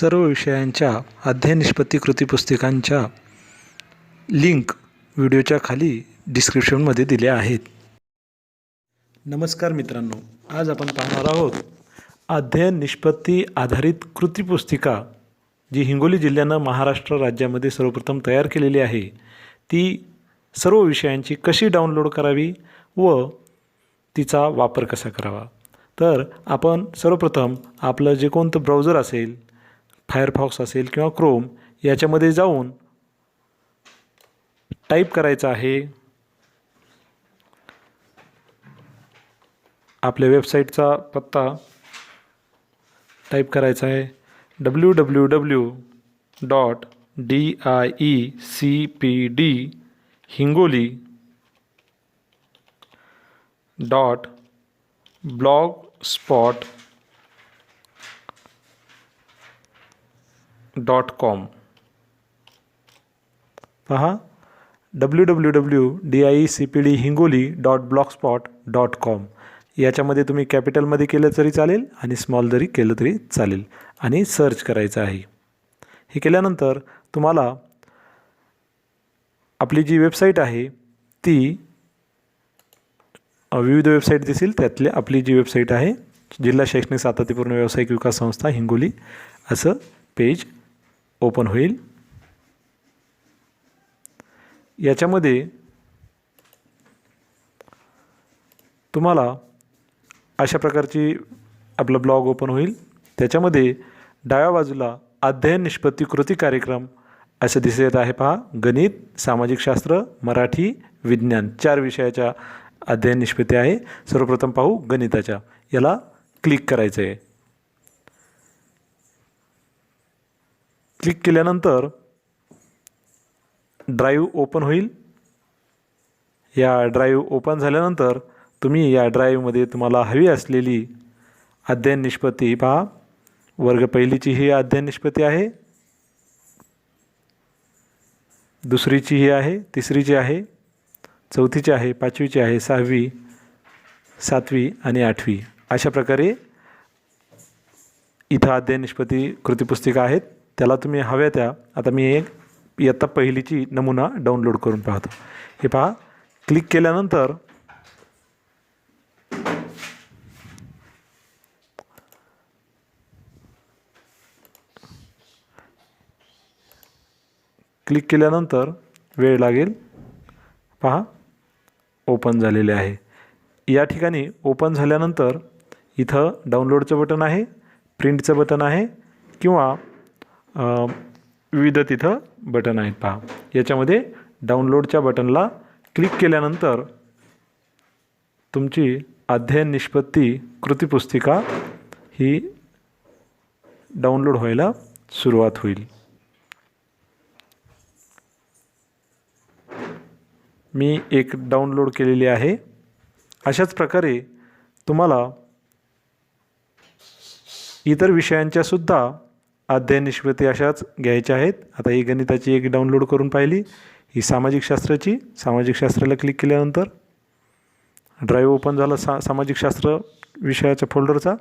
सर्व विषयांच्या अध्ययन निष्पत्ती कृतीपुस्तिकांच्या लिंक व्हिडिओच्या खाली डिस्क्रिप्शनमध्ये दिल्या आहेत. नमस्कार मित्रांनो आज आपण पाहणार आहोत अध्ययन निष्पत्ती आधारित कृतीपुस्तिका जी हिंगोली जिल्ह्यानं महाराष्ट्र राज्यामध्ये सर्वप्रथम तयार केलेली आहे. ती सर्व विषयांची कशी डाउनलोड करावी व तिचा वापर कसा करावा? तर आपण सर्वप्रथम आपलं जे कोणतं ब्राउझर असेल फायरफॉक्स असेल किंवा क्रोम याच्यामध्ये जाऊन टाईप करायचं आहे. आपल्या वेबसाईटचा पत्ता टाईप करायचा आहे. W W W dot D I E C P D Hingoli dot blog spot dot com. पहा. W W W D I E C P D Hingoli dot block spot dot com याच्यामध्ये तुम्ही कॅपिटलमध्ये केलं तरी चालेल आणि small जरी केलं तरी चालेल. आणि सर्च करायचं आहे. हे केल्यानंतर तुम्हाला आपली जी वेबसाईट आहे ती विविध वेबसाईट दिसेल त्यातली आपली जी वेबसाईट आहे जिल्हा शैक्षणिक सातत्यपूर्ण व्यावसायिक विकास संस्था हिंगोली असं पेज ओपन होईल. याच्यामध्ये तुम्हाला अशा प्रकारची आपला ब्लॉग ओपन होईल. त्याच्यामध्ये डाव्या बाजूला अध्ययन निष्पत्ती कृती कार्यक्रम असं दिसत आहे पहा. गणित सामाजिक शास्त्र मराठी विज्ञान चार विषयाच्या अध्ययन निष्पत्ती आहे. सर्वप्रथम पाहू गणिताच्या. याला क्लिक करायचं आहे क्लिक केल्यानंतर ड्राईव्ह ओपन होईल. या ड्राईव्ह ओपन झाल्यानंतर तुम्ही या ड्राईव्हमध्ये तुम्हाला हवी असलेली अध्ययन निष्पत्ती पहा. वर्ग पहिलीची ही अध्ययन निष्पत्ती आहे. दुसरीची ही आहे तिसरीची आहे चौथीची आहे पाचवीची आहे सहावी सातवी आणि आठवी. अशा प्रकारे इथं अध्ययन निष्पत्ती कृतीपुस्तिका आहेत. त्याला तुम्ही हव्या त्या. आता मी एक इयत्ता पहिलीची नमुना डाउनलोड करून पाहतो. हे पहा क्लिक केल्यानंतर क्लिक केल्यानंतर वेळ लागेल. पहा ओपन झालेले आहे. या ठिकाणी ओपन झाल्यानंतर इथं डाउनलोडचं बटन आहे प्रिंटचं बटन आहे किंवा विविध तिथं बटन आहेत पहा. याच्यामध्ये डाउनलोडच्या बटनला क्लिक केल्यानंतर तुमची अध्ययन निष्पत्ती कृतीपुस्तिका ही डाउनलोड व्हायला सुरुवात होईल. मी एक डाउनलोड केलेली आहे. अशाच प्रकारे तुम्हाला इतर विषयांच्यासुद्धा अध्ययन निष्पत्ती अशाच घ्यायच्या आहेत. आता ही गणिताची एक डाउनलोड करून पाहिली. ही सामाजिक शास्त्राची. सामाजिक शास्त्राला क्लिक केल्यानंतर ड्राईव्ह ओपन झाला सा सामाजिक शास्त्र विषयाच्या फोल्डरचा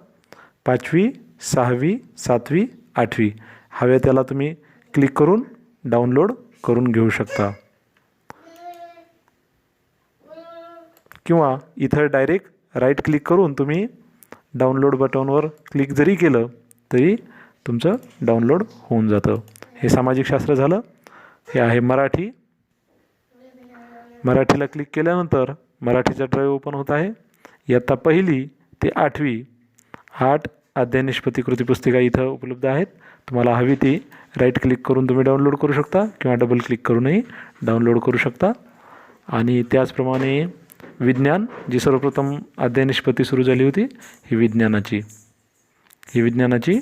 पाचवी सहावी सातवी आठवी. हव्या त्याला तुम्ही क्लिक करून डाउनलोड करून घेऊ शकता. किंवा इथं डायरेक्ट राईट क्लिक करून तुम्ही डाउनलोड बटनवर क्लिक जरी केलं तरी तुमचं डाउनलोड होऊन जातं. हे सामाजिक शास्त्र झालं. हे आहे मराठी. मराठीला क्लिक केल्यानंतर मराठीचा ड्राईव्ह ओपन होत आहे. इयत्ता पहिली ते आठवी आठ अध्ययन निष्पत्ती कृतीपुस्तिका इथं उपलब्ध आहेत. तुम्हाला हवी ती राईट क्लिक करून तुम्ही डाउनलोड करू शकता किंवा डबल क्लिक करूनही डाउनलोड करू शकता. आणि त्याचप्रमाणे विज्ञान जी सर्वप्रथम अध्ययन निष्पत्ती सुरू झाली होती ही विज्ञानाची. ही विज्ञानाची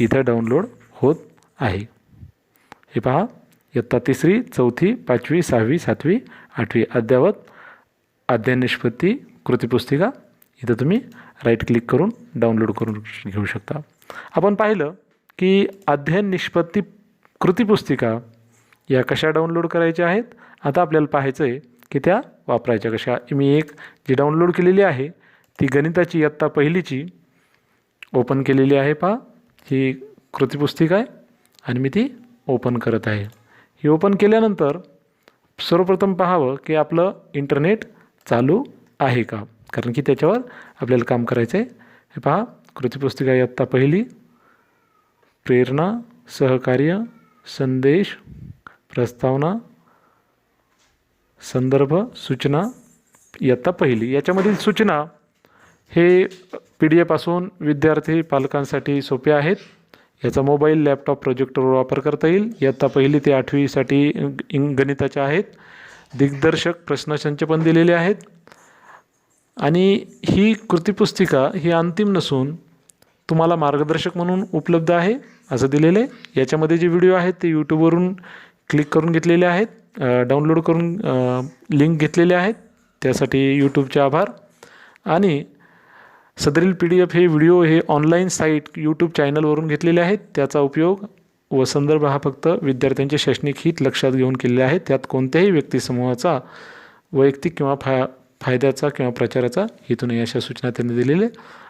इथं डाउनलोड होत आहे. हे पहा इयत्ता तिसरी चौथी पाचवी सहावी सातवी आठवी अद्यावत अध्ययन निष्पत्ती कृतीपुस्तिका. इथं तुम्ही राईट क्लिक करून डाउनलोड करून घेऊ शकता. आपण पाहिलं की अध्ययन निष्पत्ती कृतीपुस्तिका या कशा डाउनलोड करायच्या आहेत? आता आपल्याला पाहायचं आहे की त्या वापरायच्या कशा. मी एक जी डाउनलोड केलेली आहे ती गणिताची इयत्ता पहिलीची ओपन केलेली आहे पहा. ही कृतीपुस्तिका आहे आणि मी ती ओपन करत आहे. ही ओपन केल्यानंतर सर्वप्रथम पाहावं की आपलं इंटरनेट चालू आहे का? कारण की त्याच्यावर आपल्याला काम करायचं आहे हे पहा कृतीपुस्तिका इयत्ता पहिली. प्रेरणा सहकार्य संदेश प्रस्तावना संदर्भ सूचना इयत्ता पहिली. याच्यामधील सूचना हे पी डी एपासून विद्यार्थी पालकांसाठी सोपे आहेत. याचा मोबाईल लॅपटॉप प्रोजेक्टरवर वापर करता येईल. इयत्ता पहिली ते आठवीसाठी इंग गणिताच्या आहेत. दिग्दर्शक प्रश्नसंच पण दिलेले आहेत. आणि ही कृतीपुस्तिका ही अंतिम नसून तुम्हाला मार्गदर्शक म्हणून उपलब्ध आहे असं दिलेलं आहे. याच्यामध्ये जे व्हिडिओ आहेत ते यूट्यूबवरून क्लिक करून घेतलेले आहेत. डाउनलोड करून लिंक घेतलेले आहेत. त्यासाठी यूट्यूबचे आभार. आणि सदरील पी डी एफ हे व्हिडिओ हे ऑनलाईन साईट यूट्यूब चॅनलवरून घेतलेले आहेत. त्याचा उपयोग व संदर्भ हा फक्त विद्यार्थ्यांचे शैक्षणिक हित लक्षात घेऊन केलेले आहे त्यात कोणत्याही व्यक्तिसमूहाचा वैयक्तिक किंवा फा फायद्याचा किंवा प्रचाराचा हेतू नाही अशा सूचना त्यांनी दिलेल्या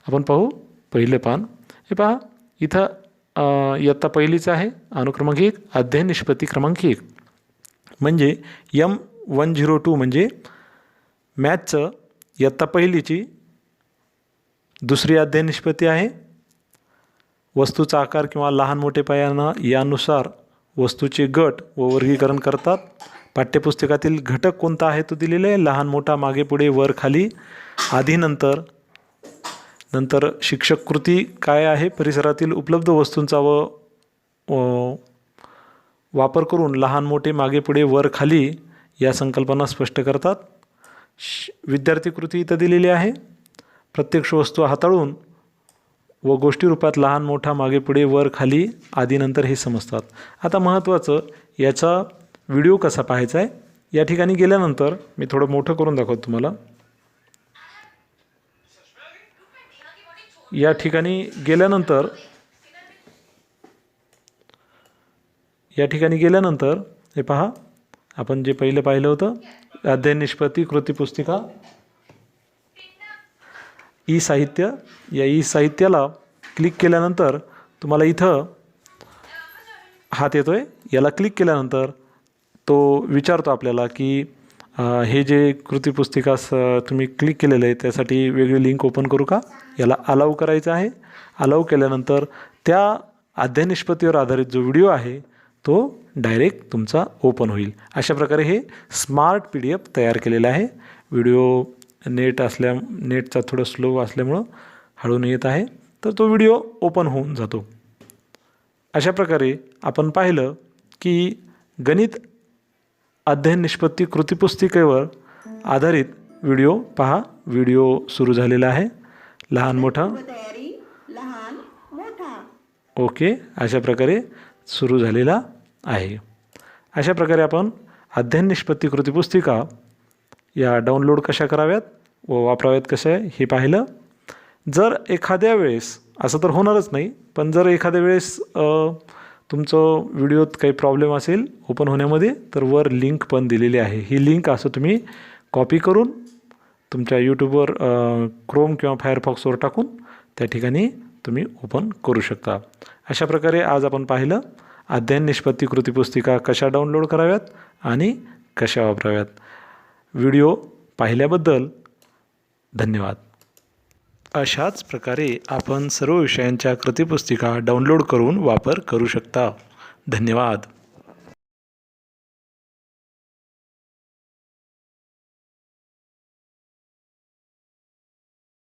आपण पाहू पहिलं पान. हे पहा. इथं इयत्ता पहिलीचं आहे. अनुक्रमांक एक अध्ययन निष्पत्ती क्रमांक एक. म्हणजे यम वन झिरो टू म्हणजे मॅथचं इयत्ता पहिलीची दुसरी अध्याय निष्पत्ती आहे. वस्तूचा आकार किंवा लहान मोठे पायानं यानुसार वस्तूचे गट व वर्गीकरण करतात. पाठ्यपुस्तकातील घटक कोणता आहे तो दिलेला? आहे लहान मोठा मागे पुढे वर खाली. आधी नंतर नंतर शिक्षक कृती काय आहे? परिसरातील उपलब्ध वस्तूंचा व व वापर करून लहान मोठे मागे पुढे वर खाली या संकल्पना स्पष्ट करतात. श विद्यार्थी कृती इथं दिलेली आहे. प्रत्यक्ष वस्तू हाताळून व गोष्टी रूपात लहान मोठा मागे पुढे वर खाली आधी नंतर हे समजतात. आता महत्त्वाचं याचा व्हिडिओ कसा पाहायचा आहे? या ठिकाणी गेल्यानंतर मी थोडं मोठं करून दाखवतो तुम्हाला. या ठिकाणी गेल्यानंतर या ठिकाणी गेल्यानंतर हे पहा आपण जे पहिलं पाहिलं होतं अध्ययन निष्पत्ती कृतीपुस्तिका ई साहित्य या ई साहित्याला क्लिक केल्यानंतर तुम्हाला इथं हात येतो आहे याला क्लिक केल्यानंतर तो विचारतो आपल्याला की हे जे कृतीपुस्तिका स तुम्ही क्लिक केलेलं आहे त्यासाठी वेगळी लिंक ओपन करू का? याला अलाव करायचं आहे. अलाव केल्यानंतर त्या अध्यानिष्पत्तीवर आधारित जो व्हिडिओ आहे तो डायरेक्ट तुमचा ओपन होईल. अशा प्रकारे हे स्मार्ट पी डी एफ तयार केलेलं आहे. व्हिडिओ नेट असल्या नेटचा थोडं स्लो असल्यामुळं हळून येत आहे. तर तो व्हिडिओ ओपन होऊन जातो. अशा प्रकारे आपण पाहिलं की गणित अध्ययन निष्पत्ती कृतीपुस्तिकेवर आधारित व्हिडिओ पहा व्हिडिओ सुरू झालेला आहे. लहान मोठा. तयारी लहान मोठा. ओके अशा प्रकारे सुरू झालेला आहे. अशा प्रकारे आपण अध्ययन निष्पत्ती कृतीपुस्तिका या डाउनलोड कशा कराव्यात व वापराव्यात कशा आहे हे पाहिलं. जर एखाद्या वेळेस असं तर होणारच नाही पण जर एखाद्या वेळेस तुमचं व्हिडिओत काही प्रॉब्लेम असेल ओपन होण्यामध्ये तर वर लिंक पण दिलेली आहे. ही लिंक असं तुम्ही कॉपी करून तुमच्या यूट्यूबवर क्रोम किंवा फायरफॉक्सवर टाकून त्या ठिकाणी तुम्ही ओपन करू शकता. अशा प्रकारे आज आपण पाहिलं अध्ययन निष्पत्ती कृती पुस्तिका कशा डाउनलोड कराव्यात आणि कशा वापराव्यात. व्हिडिओ पाहिल्याबद्दल धन्यवाद. अशाच प्रकारे आपण सर्व विषयांच्या कृतीपुस्तिका डाउनलोड करून वापर करू शकता. धन्यवाद.